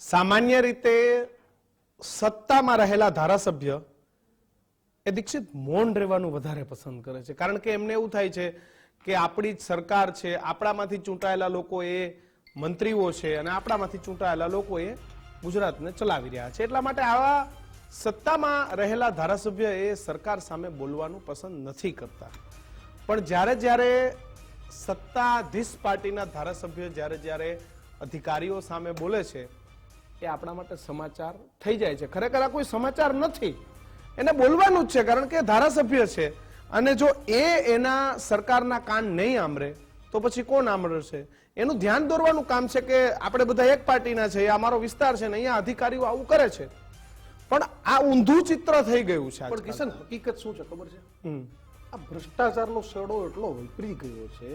સામાન્ય રીતે સત્તામાં રહેલા ધારાસભ્ય એ દીક્ષિત મૌન રહેવાનું વધારે પસંદ કરે છે. કારણ કે એમને એવું થાય છે કે આપણી જ સરકાર છે, આપણામાંથી ચૂંટાયેલા લોકો એ મંત્રીઓ છે અને આપણામાંથી ચૂંટાયેલા લોકો એ ગુજરાતને ચલાવી રહ્યા છે. એટલા માટે આવા સત્તામાં રહેલા ધારાસભ્ય એ સરકાર સામે બોલવાનું પસંદ નથી કરતા. પણ જ્યારે જ્યારે સત્તાધીશ પાર્ટીના ધારાસભ્ય જ્યારે જ્યારે અધિકારીઓ સામે બોલે છે એ આપણા માટે સમાચાર થઈ જાય છે. ખરેખર આ કોઈ સમાચાર નથી. એને બોલવાનું જ છે કારણ કે ધારાસભ્ય છે. અને જો એ એના સરકારના કાન નહીં આંબરે તો પછી કોણ આંબળશે એનું ધ્યાન દોરવાનું કામ છે કે આપણે બધા એક પાર્ટીના છે અમારો વિસ્તાર છે ને અહીંયા અધિકારીઓ આવું કરે છે. પણ આ ઊંધું ચિત્ર થઈ ગયું છે પણ કિશન હકીકત શું છે ખબર છે? આ ભ્રષ્ટાચારનો સડો એટલો વપરી ગયો છે.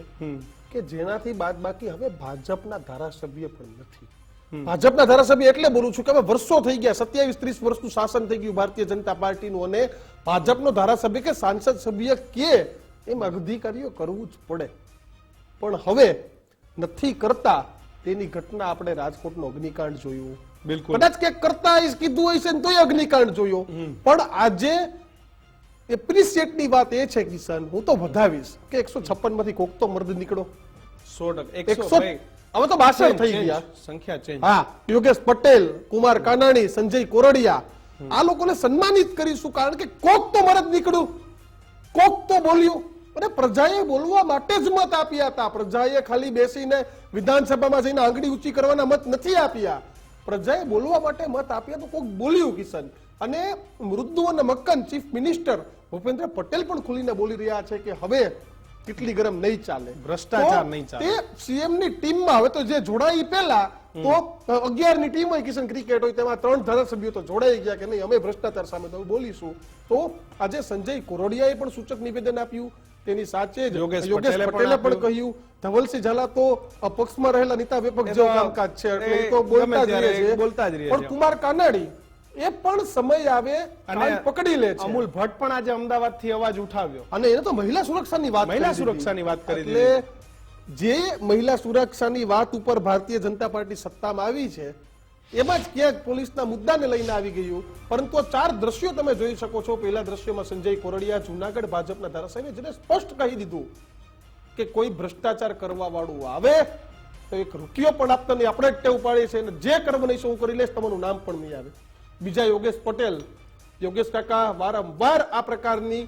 કે જેનાથી બાદ બાકી હવે ભાજપના ધારાસભ્ય પણ નથી. ભાજપના ધારાસભ્ય એટલે બોલું છું કે હવે વર્ષો થઈ ગયા સત્યાવીસ ત્રીસ વર્ષનું શાસન થઈ ગયું ભારતીય જનતા પાર્ટીનું અને ભાજપનો ધારાસભ્ય કે સાંસદ સભ્ય કે એમ અધિકારીઓ કરવું જ પડે. પણ હવે નથી કરતા તેની ઘટના આપણે રાજકોટનો અગ્નિકાંડ જોયું. બિલકુલ. કદાચ કે કરતા કીધું હશે ને તોય અગ્નિકાંડ જોયો. પણ આજે એપ્રિશિએટની વાત એ છે કિશન હું તો વધાવીશ કે એકસો છપ્પનમાંથી કોક તો મર્દ નીકળો. સો ટકા એકસો હવે તો બાસઠ થઈ ગયા. સંખ્યા ચેન્જ હા યોગેશ પટેલ કુમાર કાનાણી સંજય કોરડિયા. આ લોકોને સન્માનિત કરીશું કારણ કે કોક તો મરદ નીકળ્યું કોક તો બોલ્યું. અને પ્રજાએ બોલવા માટે જ મત આપ્યા હતા. પ્રજાએ ખાલી બેસીને વિધાનસભામાં જઈને આંગળી ઊંચી કરવાના મત નથી આપ્યા. પ્રજાએ બોલવા માટે મત આપ્યા તો કોક બોલ્યું કિશન. અને મૃદુ અને મક્કન ચીફ મિનિસ્ટર ભૂપેન્દ્ર પટેલ પણ ખુલીને બોલી રહ્યા છે કે હવે કેટલી ગરમ નહીં ચાલે ભ્રષ્ટાચાર નહીં ચાલે. સીએમની ટીમમાં હવે તો જે જોડાઈ પહેલા તો અગિયારની ટીમ હોય કિશન ક્રિકેટ હોય તેમાં ત્રણ ધારાસભ્યો તો જોડાઈ ગયા કે નહીં અમે ભ્રષ્ટાચાર સામે તો બોલીશું તો આજે સંજય કોરોડિયાએ પણ સૂચક નિવેદન આપ્યું તેની સાચે જ યોગેશ પટેલે પણ. કહ્યું ધવલસિંહ ઝાલા તો અપક્ષમાં રહેલા નીતા વિપક્ષ જેવું કામકાજ છે એટલે તો બોલતા જ રહે છે બોલતા જ રહે પણ છે. કુમાર કાનાડી એ પણ સમય આવે અને પકડી લે છે. અમૂલ ભટ્ટ પણ આજે અમદાવાદથી અવાજ ઉઠાવ્યો. અને એને તો મહિલા સુરક્ષાની વાત મહિલા સુરક્ષાની વાત કરી એટલે જે મહિલા સુરક્ષાની વાત ઉપર ભારતીય જનતા પાર્ટી સત્તામાં આવી છે એમાં જ ક્યાંક પોલીસના મુદ્દાને લઈને આવી ગયું. પરંતુ ચાર દ્રશ્યો તમે જોઈ શકો છો. પહેલા દ્રશ્યોમાં સંજય કોરડિયા જુનાગઢ ભાજપના ધારાસભ્ય જેને સ્પષ્ટ કહી દીધું કે કોઈ ભ્રષ્ટાચાર કરવા વાળું આવે તો એક રૂપિયો પણ આપતા નહીં આપણે જ ટેવ પાડીએ છે અને જે કર્મ નહીં શું કરી લેશ તમારું નામ પણ નહીં આવે. બીજા યોગેશ પટેલ યોગેશ કાકા વારંવાર આ પ્રકારની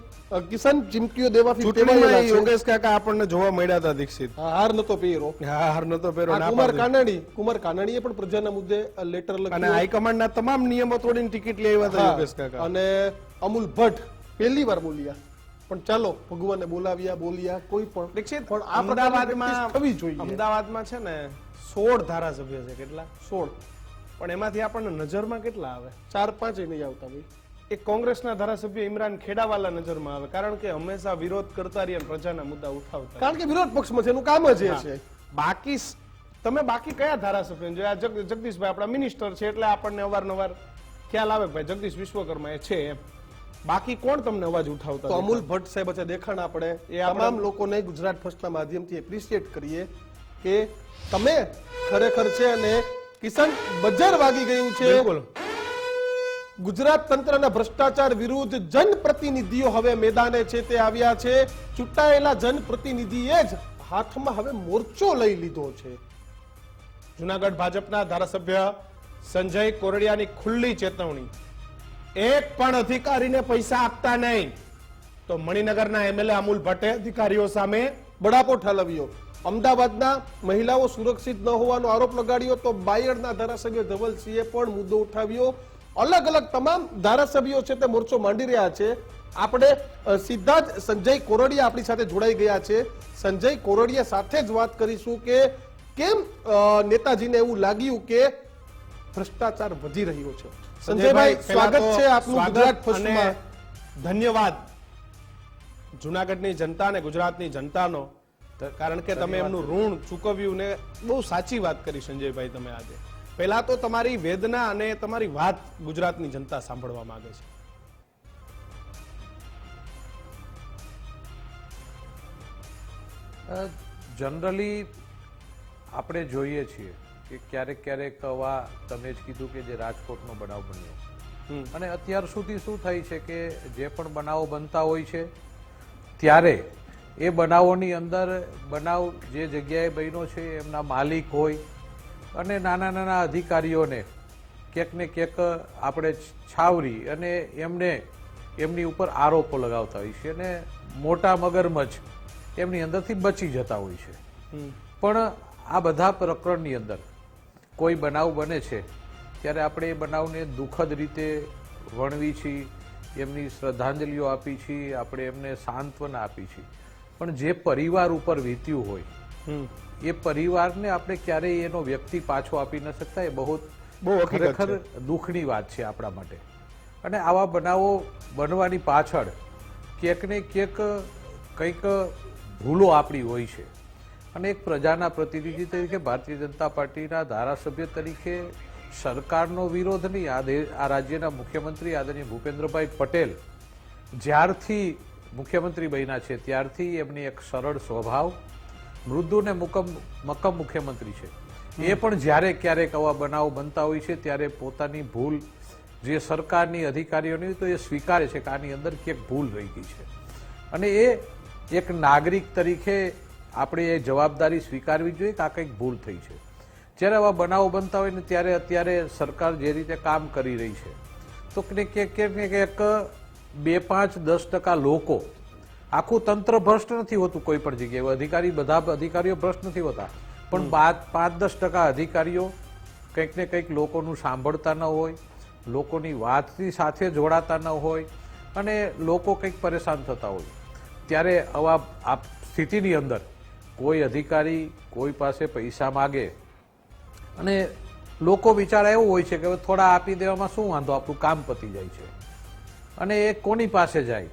કિસાન ચીમકીઓ દેવાથી ચૂંટણીમાં યોગેશ કાકા આપણને જોવા મળ્યા હતા દીક્ષિત. હાર નતો પહેરો હાર નતો પહેરો કુમાર કાનાણી કુમાર કાનાણીએ પણ પ્રજાના મુદ્દે લેટર અને હાઈકમાન્ડના તમામ નિયમો તોડીને ટિકિટ લઈ આવ્યા હતા યોગેશ કાકા. અને અમુલ ભટ્ટ પહેલી વાર બોલ્યા. પણ ચાલો ભગવાનને બોલાવ્યા બોલ્યા કોઈ પણ. દીક્ષિત પણ અમદાવાદમાં થવી જોઈએ. અમદાવાદમાં છે ને સોળ ધારાસભ્ય છે કેટલા? સોળ. પણ એમાંથી આપણને નજરમાં કેટલા આવે? ચાર પાંચ નહીં આવતા ભાઈ. એક કોંગ્રેસના ધારાસભ્ય ઇમરાન ખેડાવાલા નજરમાં આવે કારણ કે હંમેશા વિરોધ કરતા રહ્યા પ્રજાના મુદ્દા ઉઠાવતા. કારણ કે વિરોધ પક્ષમાં છે એનું કામ જ એ છે. બાકી તમે બાકી કયા ધારાસભ્ય જો આ જગદીશભાઈ આપણા મિનિસ્ટર છે એટલે આપણને અવારનવાર ખ્યાલ આવે ભાઈ જગદીશ વિશ્વકર્મા એ છે એમ. બાકી કોણ તમને અવાજ ઉઠાવતા તો અમૂલ ભટ્ટ સાહેબ છે દેખાણ આપણે. એ તમામ લોકોને ગુજરાત ફર્સ્ટના માધ્યમથી એપ્રિશિએટ કરીએ કે તમે ખરેખર છે અને કિશન બજાર વાગી ગયું છે. ગુજરાત તંત્રના ભ્રષ્ટાચાર વિરુદ્ધ જનપ્રતિનિધિઓ હવે મેદાને છે તે આવ્યા છે. ચૂંટાયેલા જનપ્રતિનિધિએ જ હાથમાં હવે મોરચો લઈ લીધો છે. જુનાગઢ ભાજપના ધારાસભ્ય સંજય કોરડિયાની ખુલ્લી ચેતવણી. એક પણ અધિકારીને પૈસા આપતા નહીં. તો મણિનગરના એમએલએ અમુલ ભટ્ટે અધિકારીઓ સામે બડાપો ઠાલવ્યો. અમદાવાદના મહિલાઓ સુરક્ષિત ન હોવાનો આરોપ લગાડ્યો તો બાયડના ધારાસભ્ય ધવલસિંહે પણ મુદ્દો ઉઠાવ્યો. અલગ અલગ તમામ ધારાસભ્યો છે તે મોરચો માંડી રહ્યા છે. આપણે સીધા જ સંજય કોરડિયા આપણી સાથે જોડાઈ ગયા છે. સંજય કોરડિયા સાથે જ વાત કરીશું કે કેમ નેતાજીને એવું લાગ્યું કે ભ્રષ્ટાચાર વધી રહ્યો છે. સંજયભાઈ સ્વાગત છે આપનું ગુજરાત ફર્સ્ટમાં. ધન્યવાદ. જુનાગઢની જનતા અને ગુજરાતની જનતાનો કારણ કે તમે એમનું ઋણ ચૂકવ્યું ને બહુ સાચી વાત કરી સંજયભાઈ તમે આજે. પહેલા તો તમારી વેદના અને તમારી વાત ગુજરાતની જનતા સાંભળવા માંગે છે. જનરલી આપણે જોઈએ છીએ કે ક્યારેક ક્યારેક આવા તમે જ કીધું કે જે રાજકોટનો બનાવ બન્યો. અને અત્યાર સુધી શું થાય છે કે જે પણ બનાવો બનતા હોય છે ત્યારે એ બનાવોની અંદર બનાવ જે જગ્યાએ બન્યો છે એમના માલિક હોય અને નાના નાના અધિકારીઓને ક્યાંક ને ક્યાંક આપણે છાવરી અને એમને એમની ઉપર આરોપો લગાવતા હોય છે અને મોટા મગરમચ્છ એમની અંદરથી બચી જતા હોય છે. પણ આ બધા પ્રકરણની અંદર કોઈ બનાવ બને છે ત્યારે આપણે એ બનાવને દુઃખદ રીતે વણવી છીએ એમની શ્રદ્ધાંજલિઓ આપી છીએ આપણે એમને સાંત્વના આપી છીએ. પણ જે પરિવાર ઉપર વીત્યું હોય. એ પરિવારને આપણે ક્યારેય એનો વ્યક્તિ પાછો આપી ન શકતા. એ બહુ બહુ ખરેખર દુઃખની વાત છે આપણા માટે. અને આવા બનાવો બનવાની પાછળ ક્યાંક ને ક્યાંક કંઈક ભૂલો આપણી હોય છે. અને એક પ્રજાના પ્રતિનિધિ તરીકે ભારતીય જનતા પાર્ટીના ધારાસભ્ય તરીકે સરકારનો વિરોધ નહીં. આ રાજ્યના મુખ્યમંત્રી આદરણીય ભૂપેન્દ્રભાઈ પટેલ જ્યારથી મુખ્યમંત્રી બન્યા છે. ત્યારથી એમની એક સરળ સ્વભાવ મૃદુ ને મુકમ મક્કમ મુખ્યમંત્રી છે. એ પણ જ્યારે ક્યારેક આવા બનાવ બનતા હોય છે ત્યારે પોતાની ભૂલ જે સરકારની અધિકારીઓની હોય તો એ સ્વીકારે છે કે આની અંદર ક્યાંક ભૂલ રહી ગઈ છે. અને એ એક નાગરિક તરીકે આપણે એ જવાબદારી સ્વીકારવી જોઈએ કે આ કંઈક ભૂલ થઈ છે. જ્યારે આવા બનાવો બનતા હોય ને ત્યારે અત્યારે સરકાર જે રીતે કામ કરી રહી છે તો ક્યાંક ક્યાંક ક્યાંક બે પાંચ દસ ટકા લોકો. આખું તંત્ર ભ્રષ્ટ નથી હોતું કોઈ પણ જગ્યાએ. અધિકારી બધા અધિકારીઓ ભ્રષ્ટ નથી હોતા. પણ પાંચ દસ ટકા અધિકારીઓ કંઈક ને કંઈક લોકોનું સાંભળતા ન હોય લોકોની વાતની સાથે જોડાતા ન હોય અને લોકો કંઈક પરેશાન થતા હોય. ત્યારે આવા આ સ્થિતિની અંદર કોઈ અધિકારી કોઈ પાસે પૈસા માગે અને લોકો વિચાર એવો હોય છે કે થોડા આપી દેવામાં શું વાંધો? આપણું કામ પતી જાય છે. અને એ કોની પાસે જાય?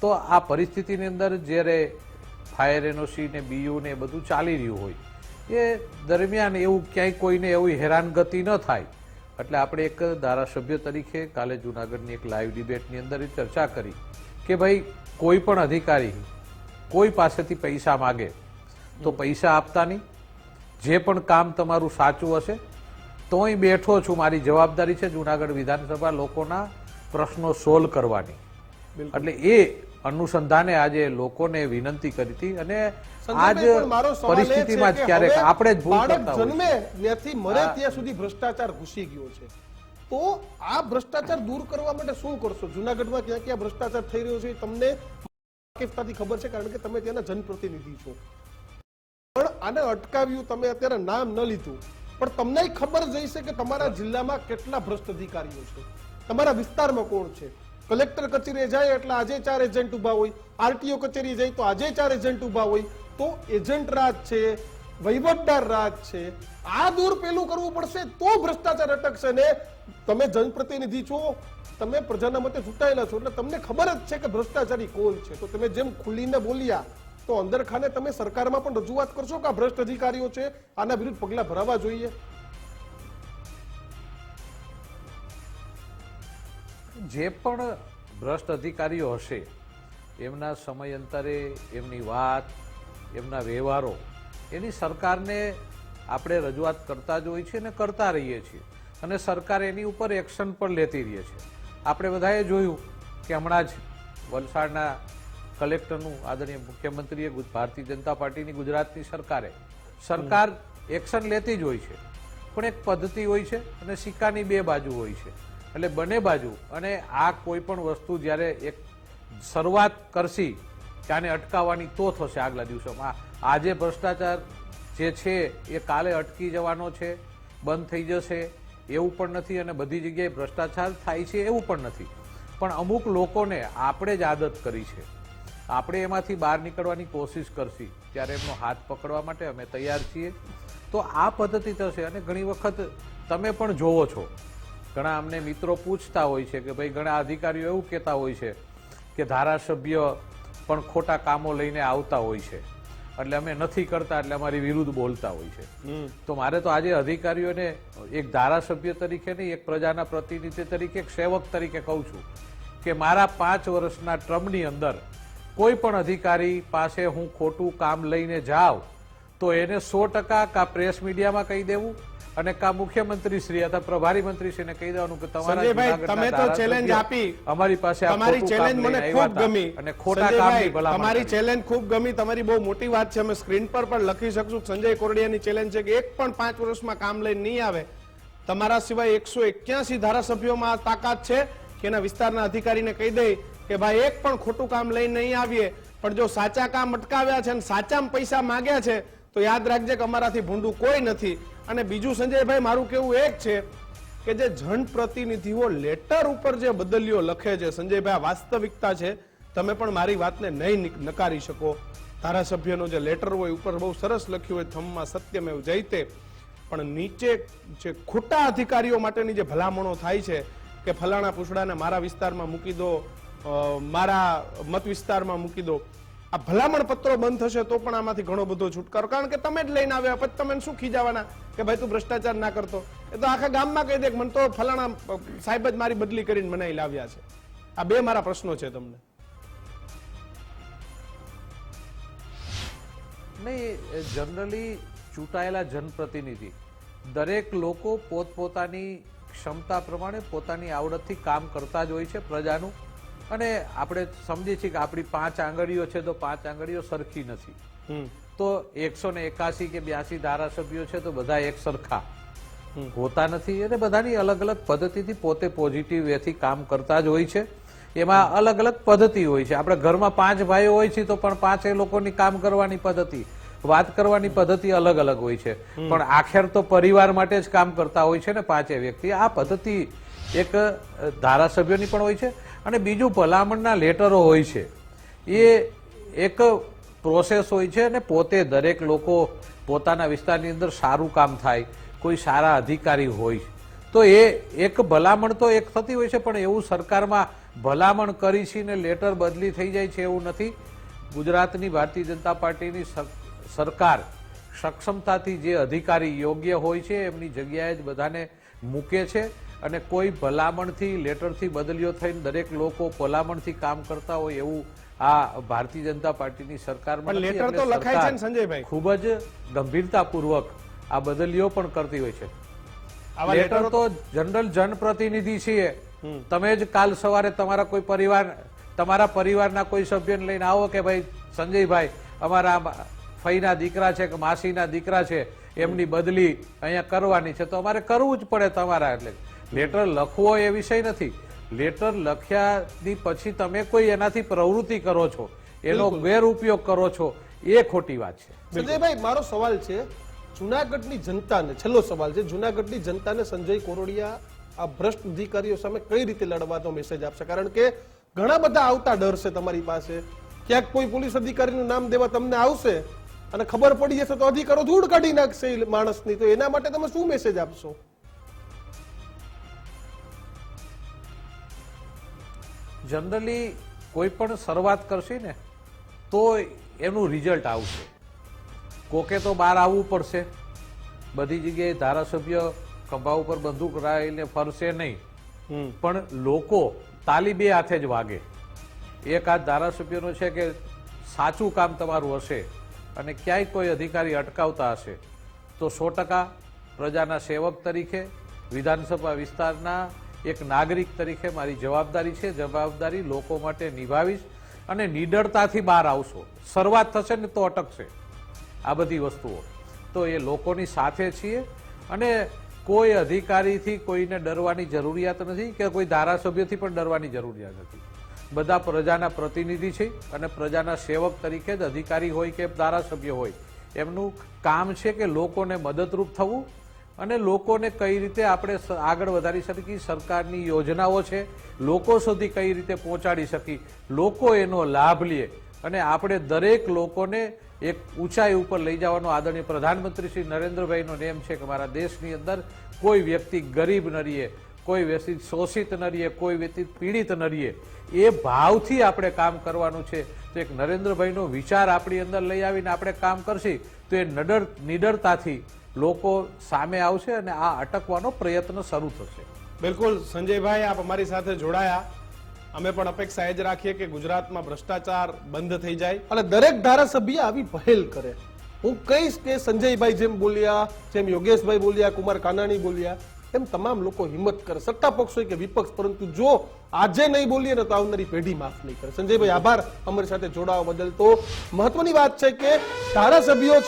તો આ પરિસ્થિતિની અંદર જ્યારે ફાયર એનઓસી ને બીયુ ને એ બધું ચાલી રહ્યું હોય, એ દરમિયાન એવું ક્યાંય કોઈને એવી હેરાનગતિ ન થાય. એટલે આપણે એક ધારાસભ્ય તરીકે કાલે જુનાગઢની એક લાઈવ ડિબેટની અંદર ચર્ચા કરી કે ભાઈ, કોઈ પણ અધિકારી કોઈ પાસેથી પૈસા માગે તો પૈસા આપતા નહીં. જે પણ કામ તમારું સાચું હશે તો અહીં બેઠો છું. મારી જવાબદારી છે જુનાગઢ વિધાનસભા લોકોના પ્રશ્નો સોલ્વ કરવાની. એટલે એ અનુસંધાને આજે લોકોને વિનંતી કરી હતી અને આજ પરિસ્થિતિમાં જ ક્યારેક આપણે જ ભૂલ કરતા જન્મે ત્યાંથી મરે ત્યાં સુધી ભ્રષ્ટાચાર ઘૂસી ગયો છે. તો આ ભ્રષ્ટાચાર દૂર કરવા માટે શું કરશો? જુનાગઢમાં ક્યાં ક્યાં ભ્રષ્ટાચાર થઈ રહ્યો છે તમને વાકેફતાથી ખબર છે કારણ કે તમે ત્યાંના જનપ્રતિનિધિ છો. પણ આને અટકાવ્યું તમે અત્યારે નામ ન લીધું. પણ તમને ખબર જઈ છે કે તમારા જિલ્લામાં કેટલા ભ્રષ્ટ અધિકારીઓ છે. તમારા વિસ્તારમાં કોણ છે? કલેક્ટર કચેરીએ જાય એટલે આજે ચાર એજન્ટ ઊભા હોય, આરટીઓ કચેરી જાય તો આજે ચાર એજન્ટ ઊભા હોય. તો એજન્ટ રાજ છે, વહીવટદાર રાજ છે, આ દૂર પેલું કરવું પડશે તો ભ્રષ્ટાચાર અટકશે. ને તમે જનપ્રતિનિધિ છો, તમે પ્રજાના મતે ચૂંટાયેલા છો, એટલે તમને ખબર જ છે કે ભ્રષ્ટાચારી કોણ છે. તો તમે જેમ ખુલીને બોલ્યા, તો અંદર ખાને તમે સરકારમાં પણ રજૂઆત કરશો કે આ ભ્રષ્ટ અધિકારીઓ છે, આના વિરુદ્ધ પગલાં ભરાવા જોઈએ. જે પણ ભ્રષ્ટ અધિકારીઓ હશે એમના સમયાંતરે એમની વાત એમના વ્યવહારો એની સરકારને આપણે રજૂઆત કરતા જ હોય છે અને કરતા રહીએ છીએ. અને સરકાર એની ઉપર એક્શન પણ લેતી રહીએ છે. આપણે બધાએ જોયું કે હમણાં જ વલસાડના કલેક્ટરનું આદરણીય મુખ્યમંત્રીએ ભારતીય જનતા પાર્ટીની ગુજરાતની સરકારે સરકાર એક્શન લેતી જ હોય છે. પણ એક પદ્ધતિ હોય છે અને સિક્કાની બે બાજુ હોય છે. એટલે બંને બાજુ અને આ કોઈ પણ વસ્તુ જ્યારે એક શરૂઆત કરશી, ત્યાંને અટકાવવાની તો થશે આગલા દિવસોમાં. આજે ભ્રષ્ટાચાર જે છે, એ કાલે અટકી જવાનો છે, બંધ થઈ જશે, એવું પણ નથી અને બધી જગ્યાએ ભ્રષ્ટાચાર થાય છે એવું પણ નથી. પણ અમુક લોકોને આપણે જ આદત કરી છે. આપણે એમાંથી બહાર નીકળવાની કોશિશ કરશી, ત્યારે એમનો હાથ પકડવા માટે અમે તૈયાર છીએ. તો આ પદ્ધતિ થશે અને ઘણી વખત તમે પણ જોવો છો ઘણા અમને મિત્રો પૂછતા હોય છે કે ભાઈ ઘણા અધિકારીઓ એવું કહેતા હોય છે કે ધારાસભ્ય પણ ખોટા કામો લઈને આવતા હોય છે. એટલે અમે નથી કરતા એટલે અમારી વિરુદ્ધ બોલતા હોય છે. તો મારે તો આજે અધિકારીઓને એક ધારાસભ્ય તરીકે નહીં એક પ્રજાના પ્રતિનિધિ તરીકે એક સેવક તરીકે કહું છું કે મારા પાંચ વર્ષના ટ્રમની અંદર કોઈ પણ અધિકારી પાસે હું ખોટું કામ લઈને જાઉં તો એને સો ટકા કા પ્રેસ મીડિયામાં કહી દેવું અને કા મુખ્યમંત્રી શ્રી અથવા પ્રભારી મંત્રી શ્રીને કહી દેવાનું કે તમારા તમે તો ચેલેન્જ આપી. અમારી પાસે તમારી ચેલેન્જ મને ખૂબ ગમી. અને ખોટા કામની ભલામણ તમારી ચેલેન્જ ખૂબ ગમી. તમારી બહુ મોટી વાત છે. અમે સ્ક્રીન પર પણ લખી શકશું. સંજય કોરડિયાની ચેલેન્જ છે કે એક પણ પાંચ વર્ષમાં કામ લઈને નહીં આવે. તમારા સિવાય એકસો એક્યાસી ધારાસભ્યોમાં આ તાકાત છે કે એના વિસ્તારના અધિકારીને કહી દે કે ભાઈ એક પણ ખોટું કામ લઈને નહીં આવીએ. પણ જો સાચા કામ અટકાવ્યા છે અને સાચામાં પૈસા માંગ્યા છે તો યાદ રાખજે કે અમારાથી ભૂંડું કોઈ નથી. અને બીજું સંજયભાઈ, મારું કેવું એક છે કે જે જનપ્રતિનિધિઓ લેટર ઉપર જે બદલીઓ લખે છે, સંજયભાઈ વાસ્તવિકતા છે. તમે પણ મારી વાતને નહીં નકારી શકો. ધારાસભ્યનો જે લેટર હોય, ઉપર બહુ સરસ લખ્યું હોય, થમમાં સત્યમેવ જયતે. પણ નીચે જે ખોટા અધિકારીઓ માટેની જે ભલામણો થાય છે કે ફલાણા પૂછડાને મારા વિસ્તારમાં મૂકી દો મારા મત વિસ્તારમાં મૂકી દો આ ભલામણ પત્રો બંધ થશે તો પણ આમાંથી ઘણો બધો છુટકારો. કારણ કે તમે જ લઈને આવ્યા, પછી તમે શું ખીજાવાના? કે ભાઈ તું ભ્રષ્ટાચાર ના કરતો. એ તો આખા ગામમાં કહી દે મને તો ફલાણા સાહેબ જ મારી બદલી કરીને મને લાવ્યા છે. આ બે મારા પ્રશ્નો છે તમને. નહીં જનરલી ચૂંટાયેલા જનપ્રતિનિધિ, દરેક લોકો પોતપોતાની ક્ષમતા પ્રમાણે પોતાની આવડતથી કામ કરતા જ હોય છે પ્રજાનું. અને આપણે સમજીએ છીએ કે આપણી પાંચ આંગળીઓ છે તો પાંચ આંગળીઓ સરખી નથી. તો એકસો ને એકાસી કે બ્યાસી ધારાસભ્યો છે તો બધા એક સરખા. હોતા નથી અને બધાની અલગ અલગ પદ્ધતિથી પોતે પોઝિટિવ વેથી કામ કરતા જ હોય છે. એમાં અલગ અલગ પદ્ધતિ હોય છે. આપણે ઘરમાં પાંચ ભાઈઓ હોય છે તો પણ પાંચે લોકોની કામ કરવાની પદ્ધતિ વાત કરવાની પદ્ધતિ અલગ અલગ હોય છે. પણ આખેર તો પરિવાર માટે જ કામ કરતા હોય છે ને પાંચે વ્યક્તિ. આ પદ્ધતિ એક ધારાસભ્યોની પણ હોય છે અને બીજું ભલામણના લેટરો હોય છે. એ એક પ્રોસેસ હોય છે અને પોતે દરેક લોકો પોતાના વિસ્તારની અંદર સારું કામ થાય, કોઈ સારા અધિકારી હોય. તો એ એક ભલામણ તો એક થતી હોય છે, પણ એવું સરકારમાં ભલામણ કરી છે ને લેટર બદલી થઈ જાય છે એવું નથી. ગુજરાતની ભારતીય જનતા પાર્ટીની સરકાર સક્ષમતાથી જે અધિકારી યોગ્ય હોય છે, એમની જગ્યાએ જ બધાને મૂકે છે. અને કોઈ ભલામણથી લેટરથી બદલીઓ થઈને દરેક લોકો ભલામણથી કામ કરતા હોય એવું આ ભારતીય જનતા પાર્ટીની સરકારમાં લેટર તો લખાય છે સંજયભાઈ. ખૂબ જ ગંભીરતાપૂર્વક આ બદલીઓ પણ કરતી હોય છે. લેટર તો જનરલ જનપ્રતિનિધિ છીએ. તમે જ કાલ સવારે તમારા કોઈ પરિવાર તમારા પરિવારના કોઈ સભ્યને લઈને આવો કે ભાઈ સંજયભાઈ અમારા ફઈના દીકરા છે કે માસીના દીકરા છે એમની બદલી અહીંયા કરવાની છે. તો અમારે કરવું જ પડે તમારા એટલે. લેટર લખવો એ વિષય નથી. લેટર લખ્યાની પછી તમે કોઈ એનાથી પ્રવૃત્તિ કરો છો એનો ગેરઉપયોગ કરો છો એ ખોટી વાત છે. સંજયભાઈ મારો સવાલ છે જુનાગઢની જનતાને છેલ્લો સવાલ છે જુનાગઢની જનતાને સંજય કોરોડિયા આ ભ્રષ્ટ અધિકારીઓ સામે કઈ રીતે લડવાનો મેસેજ આપશે? કારણ કે ઘણા બધા આવતા ડર છે તમારી પાસે. ક્યાંક કોઈ પોલીસ અધિકારીનું નામ દેવા તમને આવશે અને ખબર પડી જશે તો અધિકારો ધૂળ કાઢી નાખશે માણસની. તો એના માટે તમે શું મેસેજ આપશો? જનરલી કોઈ પણ શરૂઆત કરશે ને તો એનું રિઝલ્ટ આવશે. કોકે તો બહાર આવવું પડશે. બધી જગ્યાએ ધારાસભ્ય ખંભા ઉપર બંદૂક રાઈને ફરશે નહીં. પણ લોકો તાલી બે હાથે જ વાગે. એક હાથ ધારાસભ્યનો છે કે સાચું કામ તમારું હશે અને ક્યાંય કોઈ અધિકારી અટકાવતા હશે તો સો ટકા પ્રજાના સેવક તરીકે વિધાનસભા વિસ્તારના એક નાગરિક તરીકે મારી જવાબદારી છે. જવાબદારી લોકો માટે નિભાવીશ અને નિડરતાથી બહાર આવશો. શરૂઆત થશે ને તો અટકશે આ બધી વસ્તુઓ. તો એ લોકોની સાથે છીએ અને કોઈ અધિકારીથી કોઈને ડરવાની જરૂરિયાત નથી કે કોઈ ધારાસભ્યથી પણ ડરવાની જરૂરિયાત નથી. બધા પ્રજાના પ્રતિનિધિ છે અને પ્રજાના સેવક તરીકે જ અધિકારી હોય કે ધારાસભ્ય હોય. એમનું કામ છે કે લોકોને મદદરૂપ થવું અને લોકોને કઈ રીતે આપણે આગળ વધારી શકીએ? સરકારની યોજનાઓ છે. લોકો સુધી કઈ રીતે પહોંચાડી શકી લોકો એનો લાભ લે. અને આપણે દરેક લોકોને એક ઊંચાઈ ઉપર લઈ જવાનો આદરણીય પ્રધાનમંત્રી શ્રી નરેન્દ્રભાઈનો નેમ છે કે મારા દેશની અંદર કોઈ વ્યક્તિ ગરીબ ન રહીએ, કોઈ વ્યક્તિ શોષિત ન રહીએ, કોઈ વ્યક્તિ પીડિત ન રહીએ. એ ભાવથી આપણે કામ કરવાનું છે. તો એક નરેન્દ્રભાઈનો વિચાર આપણી અંદર લઈ આવીને આપણે કામ કરશી, તો એ નડર, નિડરતાથી લોકો સામે આવશે અને આ અટકવાનો પ્રયત્ન શરૂ થશે. બિલકુલ, સંજયભાઈ, આપ અમારી સાથે જોડાયા. અમે પણ અપેક્ષા એ જ રાખીએ કે ગુજરાતમાં ભ્રષ્ટાચાર બંધ થઈ જાય અને દરેક ધારાસભ્ય આવી પહેલ કરે. હું કહીશ કે સંજયભાઈ જેમ બોલ્યા, જેમ યોગેશભાઈ બોલ્યા, કુમાર કાનાણી બોલ્યા, એમ તમામ લોકો હિંમત કરે. સત્તા પક્ષ હોય કે વિપક્ષ, પરંતુ જો આજે નહીં બોલીએ ને તો આવનારી પેઢી માફ નહીં કરે. સંજયભાઈ, આભાર. અમારી સાથે જોડાવા બદલ તો મહત્વની વાત છે કે ધારાસભ્યો છે